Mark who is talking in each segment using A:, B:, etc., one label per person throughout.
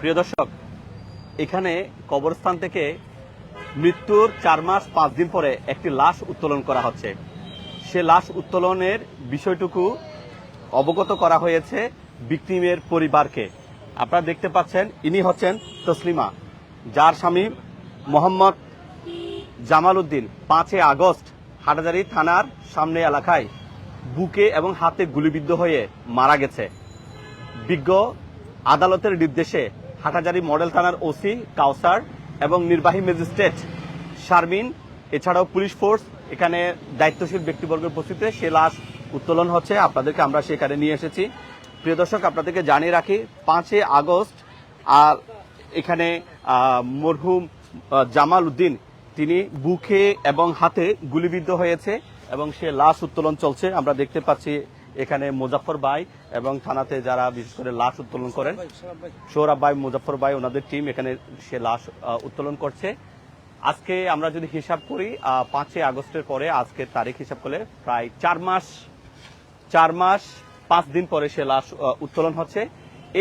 A: প্রিয় দর্শক, এখানে কবরস্থান থেকে মৃত্যুর চার মাস পাঁচ দিন পরে একটি লাশ উত্তোলন করা হচ্ছে। সে লাশ উত্তোলনের বিষয়টুকু অবগত করা হয়েছে বিক্রিমের পরিবারকে। আপনারা দেখতে পাচ্ছেন, ইনি হচ্ছেন তসলিমা, যার স্বামী মোহাম্মদ জামাল উদ্দিন। পাঁচই আগস্ট হাটাজারি থানার সামনে এলাকায় বুকে এবং হাতে গুলিবিদ্ধ হয়ে মারা গেছে। বিজ্ঞ আদালতের নির্দেশে হাটাজারি মডেল থানার ওসি, কাউসার এবং নির্বাহী ম্যাজিস্ট্রেট শারমিন। এছাড়াও পুলিশ ফোর্স, এখানে দায়িত্বশীল ব্যক্তিবর্গের উপস্থিতিতে সে লাশ উত্তোলন হচ্ছে, আপনাদেরকে আমরা সেখানে নিয়ে এসেছি। প্রিয় দর্শক, আপনাদেরকে জানিয়ে রাখি, পাঁচই আগস্ট আর এখানে মরহুম জামাল উদ্দিন, তিনি বুকে এবং হাতে গুলিবিদ্ধ হয়েছে এবং সে লাশ উত্তোলন চলছে। আমরা দেখতে পাচ্ছি এখানে মুজাফর ভাই এবং থানাতে যারা বিশেষ করে লাশ উত্তোলন করেন, সৌরভ ভাই মুজাফর ভাই, ওনাদের টিম এখানে সে লাশ উত্তোলন করছে। আজকে আমরা যদি হিসাব করি পাঁচই আগস্টের পরে আজকের তারিখ হিসাব করলে প্রায় চার মাস চার মাস, পাঁচ দিন পরে সে লাশ উত্তোলন হচ্ছে।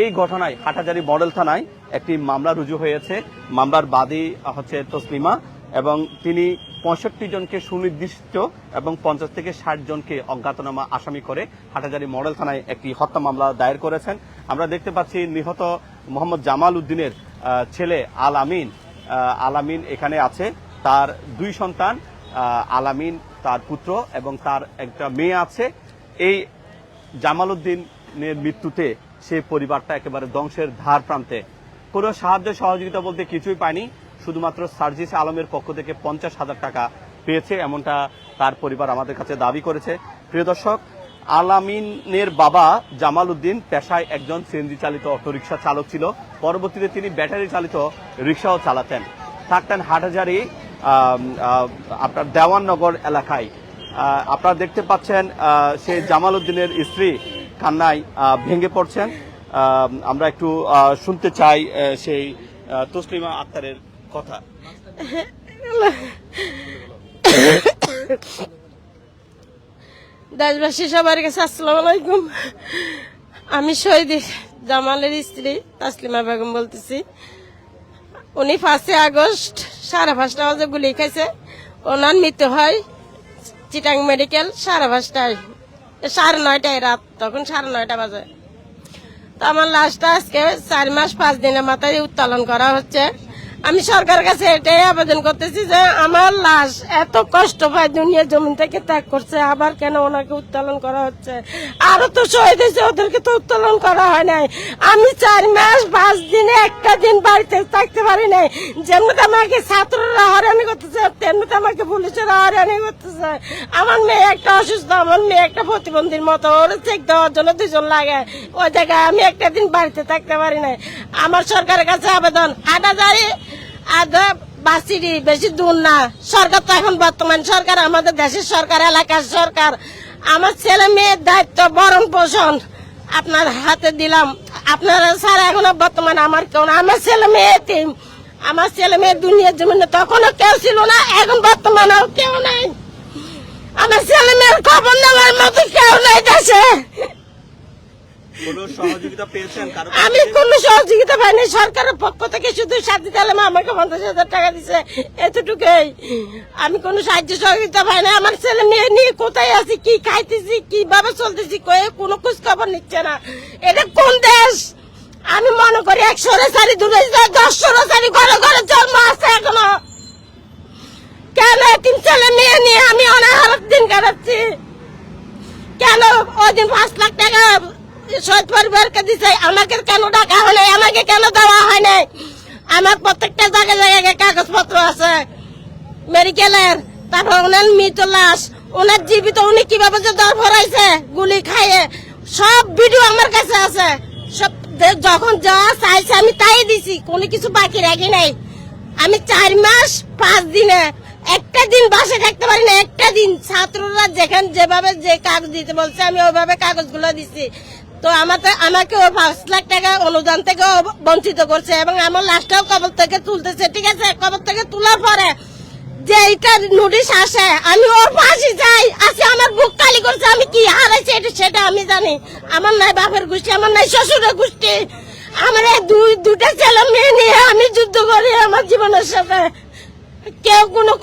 A: এই ঘটনায় হাটাজারি মডেল থানায় একটি মামলা রুজু হয়েছে। মামলার বাদী হচ্ছে তসলিমা এবং তিনি পঁয়ষট্টি জনকে সুনির্দিষ্ট এবং পঞ্চাশ থেকে ষাট জনকে অজ্ঞাতনামা আসামি করে হাটাজারি মডেল থানায় একটি হত্যা মামলা দায়ের করেছেন। আমরা দেখতে পাচ্ছি নিহত মোহাম্মদ জামাল উদ্দিনের ছেলে আল আমিন আহ, আলামিন এখানে আছে। তার দুই সন্তান আলামিন তার পুত্র এবং তার একটা মেয়ে আছে। এই জামাল উদ্দিনের মৃত্যুতে সে পরিবারটা একেবারে ধ্বংসের ধার প্রান্তে। কোনো সাহায্য সহযোগিতা বলতে কিছুই পায়নি। শুধুমাত্র সার্জিস আলমের পক্ষ থেকে পঞ্চাশ হাজার টাকা পেয়েছে, এমনটা তার পরিবার আমাদের কাছে দাবি করেছে। প্রিয় দর্শক, আলামিনের বাবা জামাল উদ্দিন পেশায় একজন সিএনজি চালিত অটোরিকশা চালক ছিল। পরবর্তীতে তিনি ব্যাটারি চালিত রিক্সাও চালাতেন। থাকতেন হাটহাজারি আপনার দেওয়াননগর এলাকায়। আপনারা দেখতে পাচ্ছেন সেই জামাল উদ্দিনের স্ত্রী কান্নায় ভেঙে পড়ছেন। আমরা একটু শুনতে চাই সেই তসলিমা আক্তারের কথা।
B: দেশবাসী সবার কাছে আসসালামু আলাইকুম। আমি শহীদ জামালের স্ত্রী তাসলিমা বেগম বলতেছি। উনি পাঁচই আগস্ট সাড়ে পাঁচটা বাজে গুলি খাইছে। ওনার মৃত্যু হয় চিটাং মেডিকেল সাড়ে পাঁচটায়। সাড়ে নয়টায় রাত, তখন সাড়ে নয়টা বাজে। তো আমার লাশটা আজকে চার মাস পাঁচ দিনের মাথায় উত্তোলন করা হচ্ছে। আমি সরকারের কাছে এটাই আবেদন করতেছি যে আমার লাশ এত কষ্ট পায় দুনিয়া জমিন থেকে ত্যাগ করছে, আবার কেন ওনাকে উত্তোলন করা হচ্ছে? আরও তো শহীদ হয়েছে, ওদেরকে তো উত্তোলন করা হয় নাই। আমি চার মাস পাঁচ দিনে একটা দিন বাড়িতে থাকতে পারি নাই। যেমনি আমাকে ছাত্ররা হয়রানি করতেছে, তেমনি আমাকে পুলিশেরা হয়রানি করতেছে। আমার মেয়ে একটা অসুস্থ, আমার মেয়ে একটা প্রতিবন্ধীর মতো, ওর চেক দেওয়ার জন্য দুজন লাগে। ওই জায়গায় আমি একটা দিন বাড়িতে থাকতে পারি নাই। আমার সরকারের কাছে আবেদন হাটাজারি বাসিডি বেশি দূর না। সরকার তো এখন বর্তমান সরকার, আমাদের দেশের সরকার, এলাকার সরকার। আমার ছেলে মেয়ের দায়িত্ব বরণ পোষণ। আপনার হাতে দিলাম। আপনারা স্যার এখনও বর্তমান আমার কেউ না। আমার ছেলে মেয়ে এতিম। আমার ছেলে মেয়ে দুনিয়ার জমিনে তখনও কেউ ছিল না, এখন বর্তমানেও কেউ নাই। আমার ছেলে মেয়ের খবর নেওয়ার মতো কেউ নাই দেশে
A: কোনো সহযোগিতা পেয়েছেন কারও
B: আমি কোনো সহযোগিতা পাইনি। সরকারের পক্ষ থেকে শুধু সাথী আলম আমাকে পঞ্চাশ হাজার টাকা দিছে। এতটুকুই। আমি কোনো সাহায্য সহযোগিতা পাই না আমার ছেলে মেয়ে নিয়ে কোথায় আছি? কি খাইতেছি? কীভাবে চলতেছি? কয়ে কোনো খোঁজ খবর নিচ্ছে না। এটা কোন দেশ? আমি মনে করি একশো সারি দূরে দশশো সারি ঘরে ঘরে জন্ম আছে এখনও। কেন তিন ছেলে মেয়ে নিয়ে আমি অনেক দিন কাটাচ্ছি? কেন ওই দিন পাঁচ লাখ টাকা শহীদ পরিবারকে দিছে, আমাকে কেন ডাকা হয় নাই আমাকে কেন দেওয়া হয় নাই? আমার প্রত্যেকটা জায়গায় জায়গায় কাগজপত্র আছে মেডিকেলের তারপর ওনার মৃত লাশ, ওনার জীবিত, উনি কীভাবে যে দর ভরাইছে, গুলি খাইয়ে, সব ভিডিও আমার কাছে আছে। সব যখন যা চাইছে আমি তাই দিছি, কোনো কিছু বাকি রাখি নাই। আমি চার মাস, পাঁচ দিনে, একটা দিন বাসে থাকতে পারি না, একটা দিন ছাত্ররা যেখানে যেভাবে যে কাগজ দিতে বলছে, আমি ওইভাবে কাগজগুলো দিছি। তো আমাকে আমাকে ওই পাঁচ লাখ টাকা অনুদান থেকে বঞ্চিত করছে এবং আমার লাশটাও কবর থেকে তুলতেছে, ঠিক আছে? কবর থেকে তোলার পরে যে এইটা নোটিশ আসে, আমি ওর ফাঁসি যাই আজকে আমার বুক কালি করছে, আমি কি হারাইছি এটা সেটা আমি জানি। আমার নাই বাপের গোষ্ঠী, আমার নাই শ্বশুরের গোষ্ঠী। আমার দুই দুটা ছেলে মেয়ে নিয়ে আমি যুদ্ধ করি আমার জীবনের সাথে। কেউ কোনো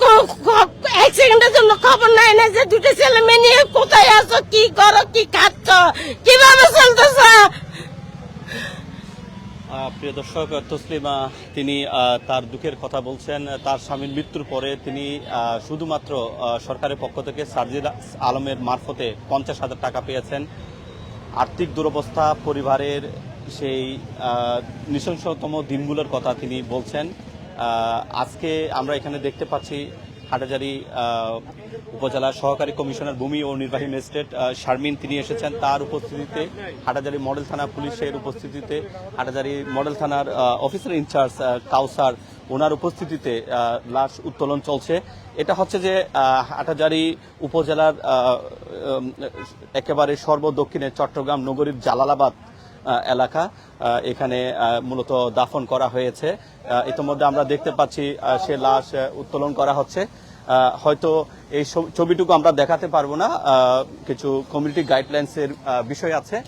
B: জন্য খবর নাই না যে দুটো ছেলে মেয়ে নিয়ে কোথায় আছো, কি করো, কি খাচ্ছ, কীভাবে চলতেছ?
A: প্রিয় দর্শক তসলিমা, তিনি তার দুঃখের কথা বলছেন। তার স্বামীর মৃত্যুর পরে তিনি শুধুমাত্র সরকারের পক্ষ থেকে সার্জিল আলমের মারফতে পঞ্চাশ হাজার টাকা পেয়েছেন। আর্থিক দুরবস্থা পরিবারের সেই নৃশংসতম দিনগুলোর কথা তিনি বলছেন। আজকে আমরা এখানে দেখতে পাচ্ছি হাটাজারি উপজেলা সহকারী কমিশনার ভূমি ও নির্বাহী ম্যাজিস্ট্রেট শারমিন, তিনি এসেছেন। তার উপস্থিতিতে হাটাজারি মডেল থানা পুলিশের উপস্থিতিতে হাটাজারি মডেল থানার অফিসার ইনচার্জ কাউসার, ওনার উপস্থিতিতে লাশ উত্তোলন চলছে। এটা হচ্ছে যে হাটাজারি উপজেলার একেবারে সর্বদক্ষিণে চট্টগ্রাম নগরীর জালালাবাদ এলাকা। এখানে মূলত দাফন করা হয়েছে। ইতিমধ্যে আমরা দেখতে পাচ্ছি সে লাশ উত্তোলন করা হচ্ছে। হয়তো এই ছবি- ছবিটুকু আমরা দেখাতে পারব না। কিছু কমিউনিটি গাইডলাইন্সের বিষয় আছে।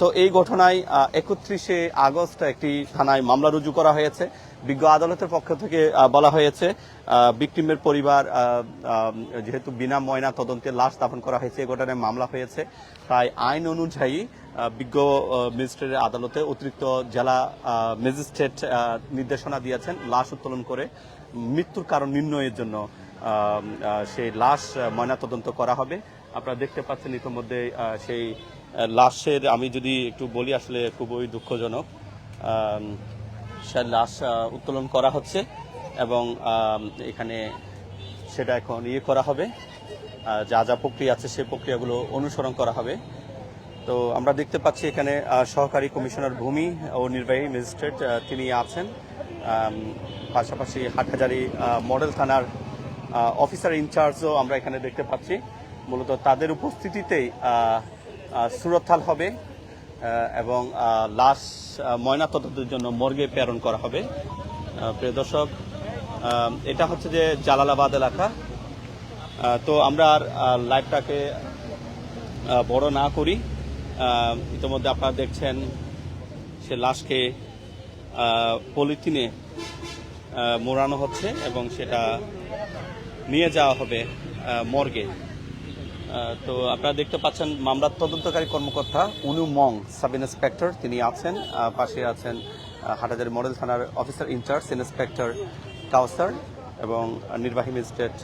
A: তো এই ঘটনায় একত্রিশে আগস্ট একটি থানায় মামলা রুজু করা হয়েছে। বিজ্ঞ আদালতের পক্ষ থেকে বলা হয়েছে বিক্রিমের পরিবার যেহেতু বিনা ময়না তদন্তে লাশ স্থাপন করা হয়েছে, এ ঘটনায় মামলা হয়েছে। তাই আইন অনুযায়ী বিজ্ঞ ম্যাজিস্ট্রেটের আদালতে অতিরিক্ত জেলা ম্যাজিস্ট্রেট নির্দেশনা দিয়েছেন লাশ উত্তোলন করে। মৃত্যুর কারণ নির্ণয়ের জন্য সেই লাশ ময়নাতদন্ত করা হবে। আপনারা দেখতে পাচ্ছেন ইতিমধ্যে সেই লাশের, আমি যদি একটু বলি আসলে খুবই দুঃখজনক সে লাশ উত্তোলন করা হচ্ছে এবং এখানে সেটা এখন ইয়ে করা হবে যা যা প্রক্রিয়া আছে সেই প্রক্রিয়াগুলো অনুসরণ করা হবে। তো আমরা দেখতে পাচ্ছি এখানে সহকারী কমিশনার ভূমি ও নির্বাহী ম্যাজিস্ট্রেট তিনি আছেন। পাশাপাশি হাটহাজারি মডেল থানার অফিসার ইনচার্জও আমরা এখানে দেখতে পাচ্ছি। মূলত তাদের উপস্থিতিতেই আহ, হবে এবং লাশ ময়নাতদন্তের জন্য মর্গে প্রেরণ করা হবে। প্রিয় দর্শক এটা হচ্ছে যে জালালাবাদ এলাকা। তো আমরা আর লাইভটাকে বড় না করি। ইতিমধ্যে আপনারা দেখছেন সে লাশকে পলিথিনে মোড়ানো হচ্ছে এবং সেটা নিয়ে যাওয়া হবে মর্গে। তো আপনারা দেখতে পাচ্ছেন মামলার তদন্তকারী কর্মকর্তা উনু মং, সাব ইন্সপেক্টর, তিনি আছেন পাশে আছেন হাটাজারি মডেল থানার officer in charge, inspector Kawsar এবং নির্বাহী ম্যাজিস্ট্রেট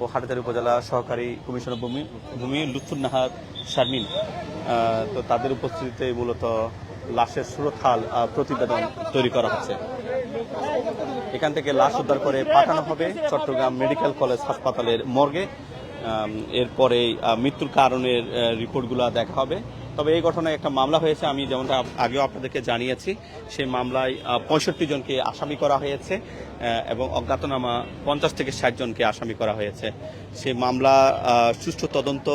A: ও হাটাজারি উপজেলা সহকারী কমিশনার ভূমি ভূমি লুৎফুর নাহার শারমিন তো তাদের উপস্থিতিতে মূলত লাশের সুরথাল প্রতিবেদন তৈরি করা হচ্ছে। এখান থেকে লাশ উদ্ধার করে পাঠানো হবে চট্টগ্রাম মেডিকেল কলেজ হাসপাতালের মর্গে। এরপরে মৃত্যুর কারণের রিপোর্টগুলো দেখা হবে। তবে এই ঘটনায় একটা মামলা হয়েছে, আমি যেমনটা আগেও আপনাদেরকে জানিয়েছি, সেই মামলায় পঁয়ষট্টি জনকে আসামি করা হয়েছে এবং অজ্ঞাতনামা পঞ্চাশ থেকে ষাট জনকে আসামি করা হয়েছে। সেই মামলা সুষ্ঠু তদন্ত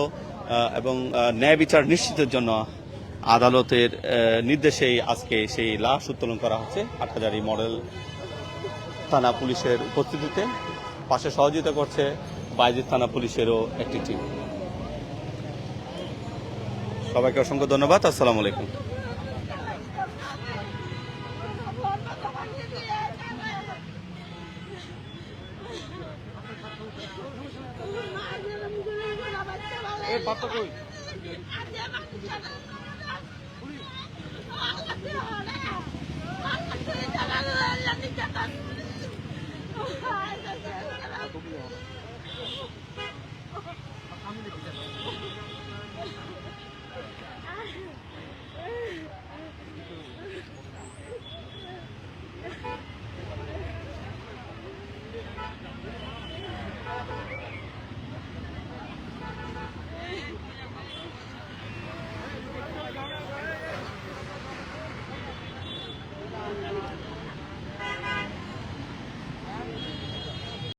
A: এবং ন্যায় বিচার নিশ্চিতের জন্য আদালতের নির্দেশেই আজকে সেই লাশ উত্তোলন করা হচ্ছে আটহাজারি মডেল থানা পুলিশের উপস্থিতিতে। পাশে সহযোগিতা করছে বাইজিৎ থানা পুলিশেরও একটি টিম সবাইকে অসংখ্য ধন্যবাদ আসসালাম আলাইকুম।
C: আমি